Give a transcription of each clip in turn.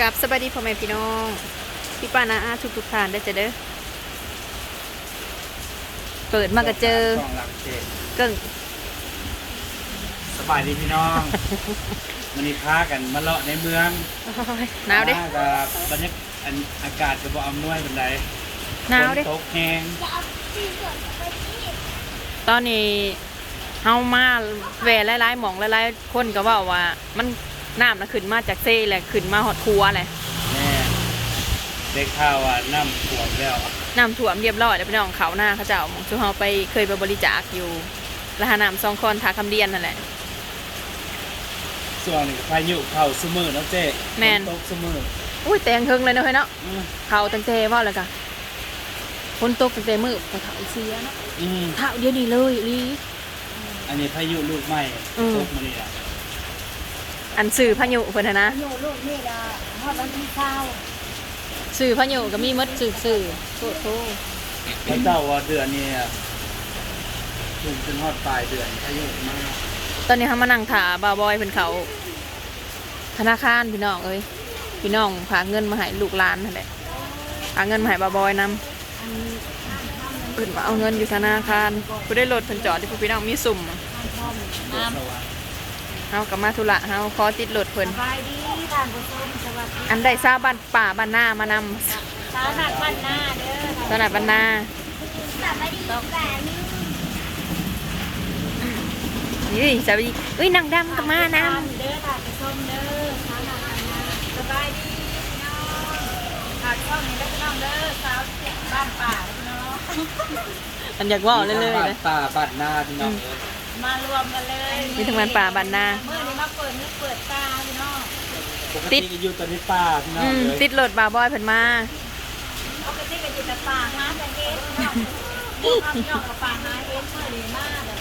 กับสวัสดีพ่อแม่พี่น้องพี่ป้านาอาทุกทุกๆท่านได้อเจะเด้อเปิดมากระเจอสองหลักเจ็ดเกิ่งสบายดีพี่น้องวันนี้พากันมาเลาะในเมืองโอ้ยหนาวเด้มกับบรรยากาศอันอากาศจะบ่อำนวยเป็นไรหนาวเด้ฝตกแห้งตอนนี้เฮามาแหวหลายๆหมองหลายๆคนก็เว่าว่า มัน น้ำน่ะขึ้นมาจากเซ่แหละขึ้นมาหอดครัวแหละแม่ได้ข่าวว่าน้ำท่วมแล้วน้ำท่วมเรียบร้อยแล้วพี่น้องเขาหน้าเขาเจ้าหมองชูเฮาไปเคยไปบริจาคอยู่ละหาน้ำซองคอนทาคำเดียนนั่นแหละ ส่วนนี้พายุเข้าซุมือเนาะเจ๊แม่น ฝตกซุมืออุ้ยแตงเฮิงเลยเนาะเฮ้ยเนาะอืมเขาตั้งแต่ว่าเลยกะฝนตกตั้งแต่มือไปเขาเสียเนาะอืมเท่าเดียวนี้เลยลี อันนี้พายุลูกใหม่อืม ตกมานี่ล่ะ อันสื่อพายุเพิ่นน่ะนะอยู่ลูกนี่ละฮอดวันที่เช้าสื่อพายุก็มีหมดสื่อสื่อโทษโทษพระเจ้าว่าเดือนนี้ถึงจนฮอดปลายเดือนพายุมาตอนนี้เขามานั่งถาบาวบอยเพิ่นเขา ธนาคารพี่น้องเอ้ยพี่น้องฝากเงินมาให้ลูกหลานนั่นแหละฝากเงินมาให้บาวบอยนำอันเพิ่นมาเอาเงินอยู่ธนาคารผู้ได้รถเพิ่นจอดที่ผู้พี่น้องมีสุ่มทางพ่อมตัวน้สว่าง เฮากับมาธุระเฮาขอติดรถำเพิ่นสบายดีท่านผู้ชมสวัสดีอันใดทราบบ้านป่าบ้านหน้ามานำสาวนักบ้านหน้าเด้อตลาดบ้านนาสบายดีต้องแก่นี่นี่สวัสดีเอ้ยนางดำก็มานำเด้อท่านผู้ชมเด้อสาวนักบ้านหน้าสบายดีพี่น้องฝากช่องนี้ด้วยพี่น้องเด้อสาวเสียงบ้านป่าพี่น้องอันอยากเว่าเรื่อยๆบ้าเลนยป่าบ้านนาพี่น้องเอ้ย มารวมกันเลยมีทั้งบ้านป่าบ้านนา เมื่อนี้มาเปิดนึกเปิดตาพี่น้องปกติก็อยู่แตอนนี้ป่าพี่น้องอืมเลยติดรถบาวบอยเพิ่นมา ปกติก็อยู่แต่ป่าหาแต่เฮ็ดพี่น้องพี่น้องกับป่าหาเฮ็ดเมื่อนี้มาแบบ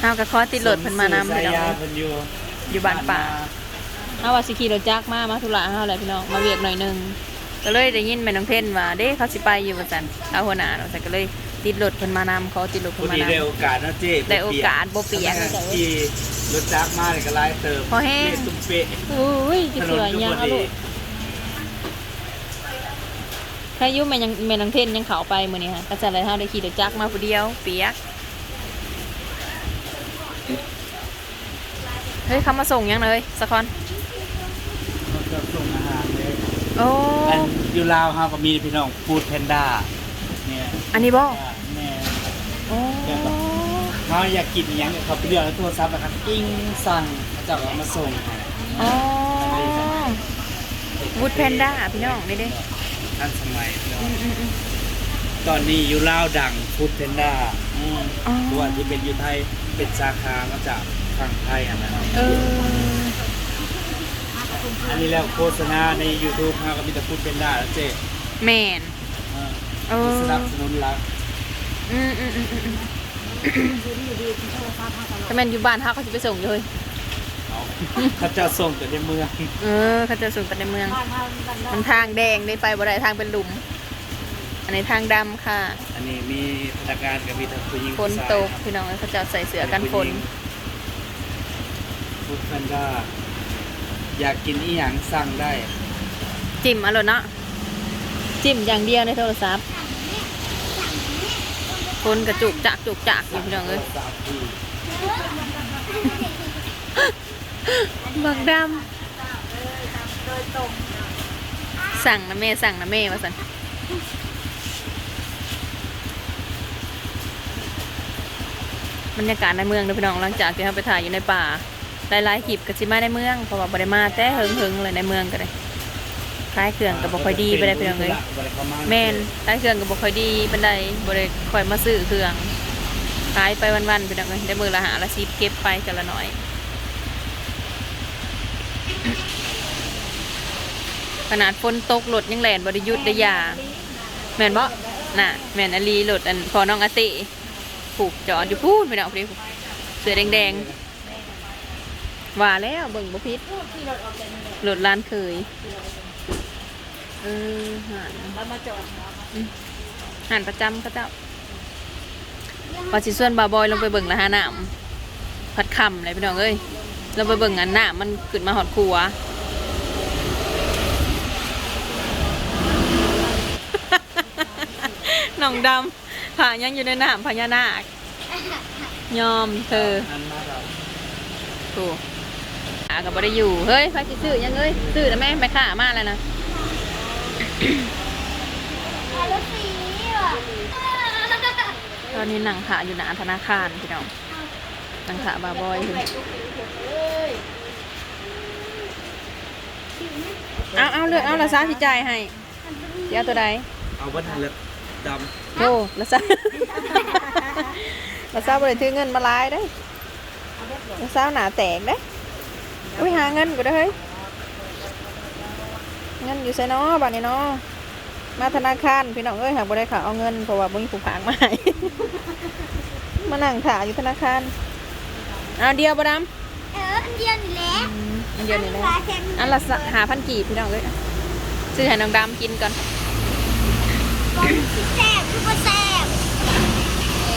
เฮาก็ขอติดรถเพิ่นมานำสาพี่ยน้องยาเพิ่นอยู่อยู่บ้านป่าเฮาว่าสิขี่รถจักรมามาธุระเฮาแหละพี่น้อง มาเวียกหน่อยหนึง ก็เลยได้ยินแม่น้องเพ่นว่าเด้เขาสิไปอยู่ว่าซั่นเอาหัวหน้าเนาะแต่ก็เลย ติดรถเพิ่นมานำขอติดรถพเพิ่อนมาดีนำได้โอกาสนะเจ๊ได้โอกาสบ่เปียก ที่รถจักรมาเลยก็ไล่เติมพอแห้ง เจ๊ตุ้มเป๊ะอุ้ยสิสวยยังเอาลูกใครอยู่แม่ยังแม่น้องเพ่นยังเขาไปมื้อนี้ฮะก็จะเลยเฮาได้ขี่รถจักรมาผู้เดียว เปียก เฮ้ยเขามาส่งยังเลยสะคอนเขาจะส่งอาหารเลยโอ้ อันอยู่ลาวเฮาก็มีพี่น้องฟูดแพนด้าเนี่ยอันนี้บ่แม่โอ้ เฮาอยากกินอิหยังก็เขาไปเลือกในโทรศัพท์นะครับกิ้งสั่งเขาเจะเอามาส่งให้อ๋อวูดแพนด้าพี่น้องนี่เด้ทันสมัยพี่น้องอืมอืมอืมตอนนี้อยู่ลาวดังฟูดแพนด้าอืมอ๋อตัวที่เป็นอยู่ไทยเป็นสาขามาจากฝั่งไทยอะนะครับเอออันนี้แล้วโฆษณาใน YouTube ฮะก็มีแต่พูดเป็นได้แล้วเจ๊แมนเออเออสนับสนุนรักอืมอืมอืม อืมอืมอยู่ดีอยู่ดีที่โทรศัพท์หาตลอดแต่แมนอยู่บ้านเขาเขาจะไปส่งอยู่เลยเอาเขาเจะส่งแต่ในเมืองเออเขาจะส่งกันในเมืองบ้านทางบ้านนอมันกทางแดงได้ไปบ่ได้ทางเป็นหลุม อันนี้ทางดำค่ะ อันนี้มีพนักงานกับมีทั้งผู้หญิงฝนผู้ชายตกพี่น้องเขาจะใส่เสื้อกันฝนพูดแพนด้าอยากกินอีหยังสั่งได้ จิ้มอร่อยเนาะจิ้มอย่างเดียวในโทรศัพท์ คนกระจุกจักจุกจักอยู่พี่น้องเอ้ยบักดำสั่งนะแม่สั่งนะแม่ว่าสั่นบรรยากาศในเมืองเด้อพี่น้องหลังจากที่เราไปถ่ายอยู่ในป่าหลายๆคลิปก็สิมาในเมืองเพราะว่าบ่ไดมาแต่เฮิงๆเลยในเมืองก็ได้ คล้ายเครื่องก็บ่ค่อยดีไปได้พี่น้องเอ้ยแม่นคล้ายเครื่องก็บ่ค่อยดีปานใดบ่ได้ค่อยมาซื้อเครื่องขายไปวันๆพี่น้องเอ้ยได้มือละหาละ10เก็บไปกันละหน่อยขนาดฝนตกรถยังแล่นบ่ได้หยุดได้ยา แม่นบ่น่ะ แม่นอลีรถอันพอน้องอาเต้ผูกจอดอยู่พูนพี่น้องพี่เสื้อแดงๆว่าแล้วเบิ่งบ่ผิดพูดที่รถออกจากนี่รถร้านเคย เออหันแล้วมาจอดหันประจำก็าเจ้าปาชิส่วนบาบอยลงไปเบิ่งละหาหนามพัดคำอะไรพี่น้องเอ้ยลงไปเบิ่งอันหนามมันขึ้นมาหอดครัวน้องดำผ่ายังอยู่ในหนามพญานาคยอมเธอถูกอากับไม่ได้อยู่ เฮ้ยพาสิซื้อยังเอ้ยสื่อแล้วแม่ไปข่ามาแล้วนะ ตอนนี้หนังขาอยู่หน้าธนาคารพี่น้องหนังขาบาบอยอยู่เอาเอาเลือกเอาละซาที่จ่ายให้เดี๋ยวเอาตัวใดเอาวัตถุเล็บดโอ้ละซาละซาบ่ได้ถือเงินมาหลายได้ละซาหนาแตกได้อุ้ยหาเงินก็ได้เฮ้ย เงินอยู่ไสเนาะบัดนี้เนาะมาธนาคารพี่น้องเอ้ยหากบ่ได้ขาเอาเงินเพราะว่าบ่มีผู้ผางมาให้มานั่งถ่ายอยู่ธนาคารเอาเดียวบ่ดำเอออันเดียวนี่แหละอืมอันเดียวนี่แหละขาแข็งอันละหาพันกีบพี่น้องเอ้ยซื้อให้น้องดำกินก่อนก่อนสิแซ่บคือบ่แซ่บ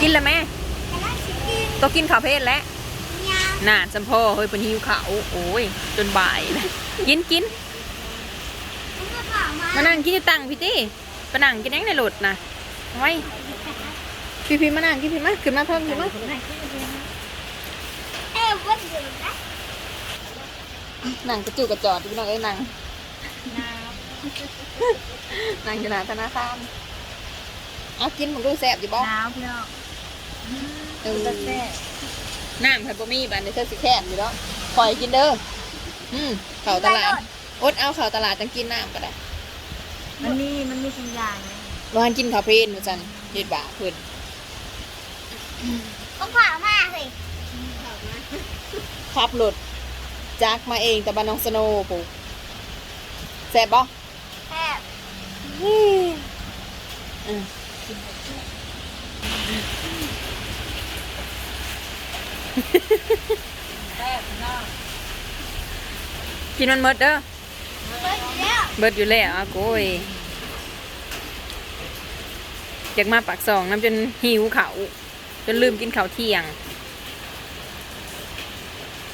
กินแล้วแม่กำลังสิกินตัวกินข้าวเพลแล้วยาน่าจำพ่อเฮ้ยเป็นหิวข้าวโอ้ยจนบ่ายเลยกินกิน มันก็ผ่ามามานั่งกินอยู่ตังพี่ตี้ไปนั่งกินยังในรถนะไว้พี่พี่มานั่งกินพี่มาขึ้นมาเพิ่มขึ้นมาเอ้ยว่าเดี๋ยวนะนั่งกระจูกกระจอดพี่น้องเอ้ยนั่งนั่งอยู่หน้าธนาคารเอากินผมดูแซ่บอยู่บ่น้ำพี่น้องเออน้ำไข่บะมี่บานในเธอสิแคบอยู่แล้วปล่อยกินเด้ออืมเข่าตลาดอดเอาเข่าตลาดจังกินน้ำก็ได้ มันมีมันมีสัญญาณไหมวานกินข้าวเพลนมาจันเฮ็ดบ่าเพิ่นก็ผ่ามาสิขับรถจักมาเองแต่บ้านน้องสโนว์ปุ๊แซ่บบ่แซ่บอืมแซ่บพี่น้องกินมันหมดเด้อเฮ้ยแล้ว เบิดอยู่แล้วอะโกยอยากมาปากซองน้ำจนหิวเขาจนลืมกินข้าวเที่ยง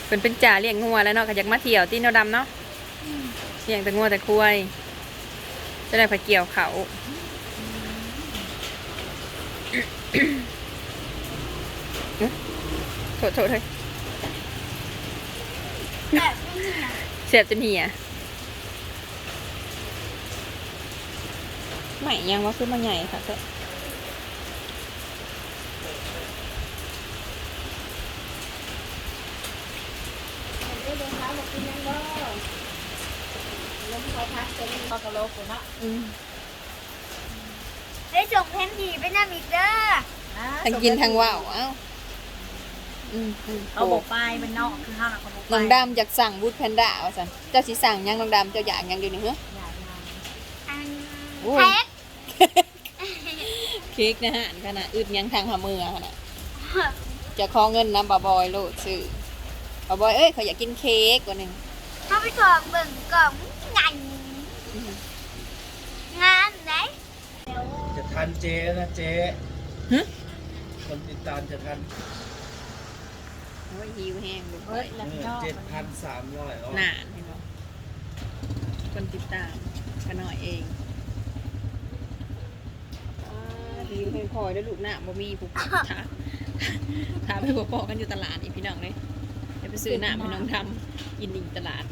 เป็นเป็นจ่าเลี้ยงงัวแล้วเนาะก็อยากมาเที่ยวที่เนาดำเนาะเลี้ยงแต่งัวแต่ควายจะได้ไปเกี่ยวเขาโทษโทษเฮ้ยแซ่บไม่มีนะเสียบจนเหี่ย ใหม่ยังว่าคือมาใหญ่ค่ะเต้ปลากระโลกเนาะอืมได้ส่งแผนที่ไปน้ำอีกเด้อทั้งกินทั้งว่าวเอ้าอืมอืมเขาบอกไปมันนอกคือห้ามเขาบอกไปน้องดำอยากสั่งบูธแพนด้าว่าสันเจ้าสิสั่งหยังน้องดำเจ้าอยากหยังอยู่นี่เหรอโอ้ยเค้ก เค้กนะฮะขนาดอึดหยังทางหามือขนาดจะขอเงินน้ำบาบอยโลดซื้อบาบอยเอ้ยเขาอยากกินเค้กกว่าหนึ่งเขาไปสอบเบิ่งกล่องงานงานไหนำจะทันเจ๊นะเจ๊หึคนติดตามจะทันโอ้ยหิวแห้งลูกเฮ้ยแล้วพี่น้องเจ็ดพันสามร้อยนานเห็นบ่คนติดตามกันหน่อยเองอ่าหิวแห้งคอยแล้วลูกหน้าบ่มีผู้ถาถาไปบ่พอกันอยู่ตลาดอีกพี่น้องเลยเดี๋ยวไปซื้อหน้าพี่น้องทำกินอีตลาด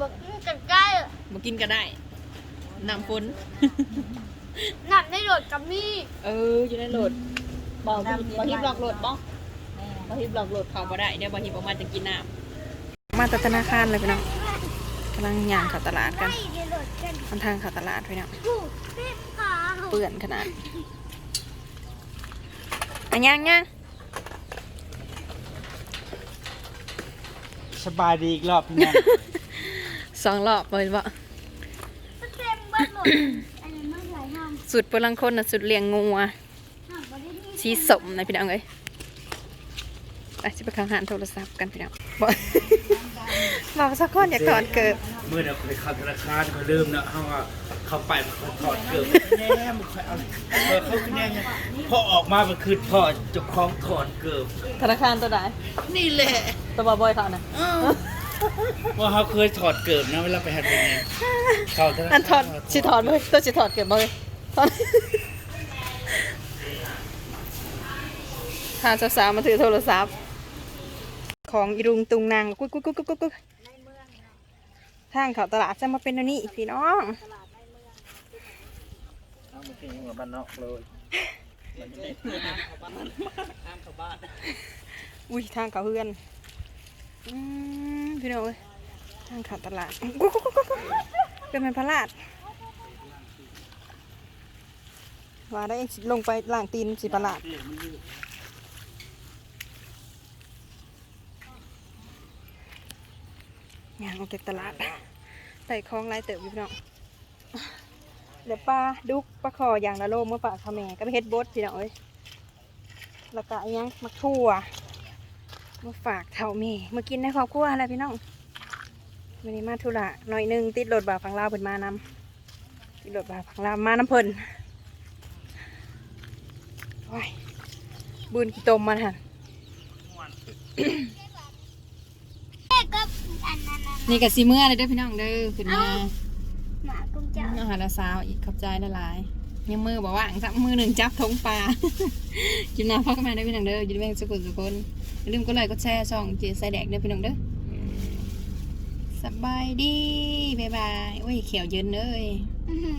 บอกกันใกล้มากินก็ได้น้ำฝนหนักในโหลดกับมี่เอออยู่ในโหลดบอกบอฮิบหลอกโหลดบ้องบอฮิบหลอกโหลดเขาบ่ได้เดี๋ยวบอฮิบออกมาจะกินน้ำมาจากธนาคารเลยพี่น้องกำลังย่างเข่าตลาดกันมันทางเข่าตลาดพี่น้องเต็มขาเปื่อนขนาด อันย่างย่างสบายดีอีกรอบพี่น้องสองรอบเลยบ่เต็มบ้านหมดอันนี้ไม่ไหลห้ามสุดพลังคนน่ะสุดเลี้ยงงูอะ ห้ามบ่ได้มีสีสมนะพี่น้องเอ้ยไปสิไปข้างหานโทรศัพท์กันพี่น้องบอกบอกสักคนอยากถอดเกิบ เมื่อเราเคยเข้าธนาคารเขาเริ่มนะเขาว่าเข้าไปมันเขาถอดเกือบแน่มันคอยเอาเออเขาคือแน่ไงพอออกมามันคือถอดเจะคล้าของถอดเกือบธนาคารตัวไหนนี่แหละตัวบอยเขานะว่าเขาเคยถอดเกือบนะเวลาไปหัดเป็นไงเข้าธนาคารอันถอดสิถอดบ่ตัวสิถอดเก็บบ่เลยถอดพาสาวๆมาถือโทรศัพท์ ของอีรุงตุงนางกุ๊กกุ๊กกุ๊กกุ๊กกุ๊ก ทางเขาตลาดจะมาเป็นอันนี้พี่น้องเอามากินกับบ้านนอกเลยอุ้ยทางเขาเฮือนอืมพี่น้องเอ้ยทางเขาตลาดกุ๊กกุ๊กกุ๊กกุ๊กเป็นมันพลาดว่าได้สิลงไปล่างตีนสิประหลาด ย่างออกจากตลาดใส่คลองลายเติบอยู่พี่น้องเดี๋ยวปลาดุกปลาคออย่างละโลเมื่อปลาขาแม่ก็ไปเฮ็ดบดพี่น้องเอ้ยแล้วก็อิหยังมักทั่วมาฝากเท่าแม่มากินในครอบครัวอะไรพี่น้องวันนี้มาธุระหน่อยหนึงติดรถบ่าวฟังลาวเพิ่นมานำติดรถบ่าวฟังลาวมาน้ำเพิ่นโอ้ยบุญกี่ตมมาค่ะ นี่กับซีเมื่อเลยเด้อพี่น้องเด้อขึ้นมาหมากุ้งเจ้าองหาละสาวอีกขอบใจละลายยังมือบอกว่าจับมือหนึ่งจับทงปลากินน้ำพ่อกันมาได้พี่น้องเด้อยินแม่งสุกุลสุคนอย่าลืมก็เลยก็แชร์ช่องเจใส่แดกเด้อพี่น้องเด้อสบายดีบ๊ายบายโอ้ยเขียวเยินเลยอือ